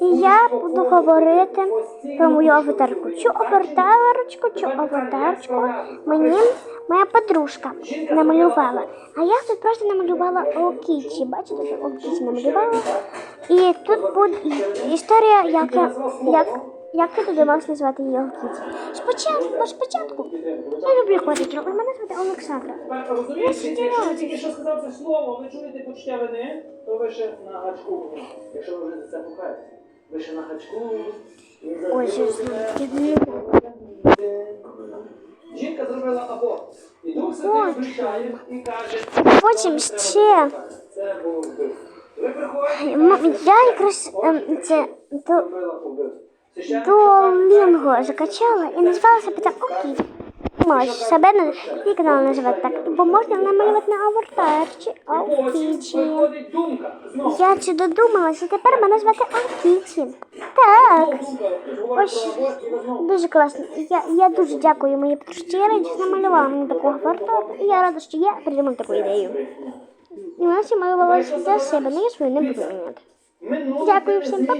І я буду говорити про мою аватарку. Цю аватарочку, цю аватарочку мені моя подружка намалювала. А я тут просто намалювала Окічі. Бачите, тут Окічі намалювала. І тут буде історія, як я, як, як я додумалась назвати її. Спочатку, спочатку. Я люблю але Мене звати Олександра. Розумієте, якщо тільки що сказав це слово, ви чуєте почуття вини, то ви ще на гачку. Якщо ви вже за це пукаєте. Ви ще на гачку. Ой, що ж? Жінка зробила аборт. І Дух Ой. включає і каже, Потім ще це було вбивство. Ви приходите, я якраз ем, це Duolingo закачала і назвала себе так Окей. Можеш себе на свій канал називати так, бо можна намалювати на аватарчі. Знову. Я чи додумалася, тепер мене звати Окічі. Так, ось і дуже класно. Я, я дуже дякую моїй подружці Ірині, що намалювала мені таку аватарку. І я рада, що я придумала таку ідею. І вона всі малювала для себе, але я свою не буду міняти. Дякую всім, па-па.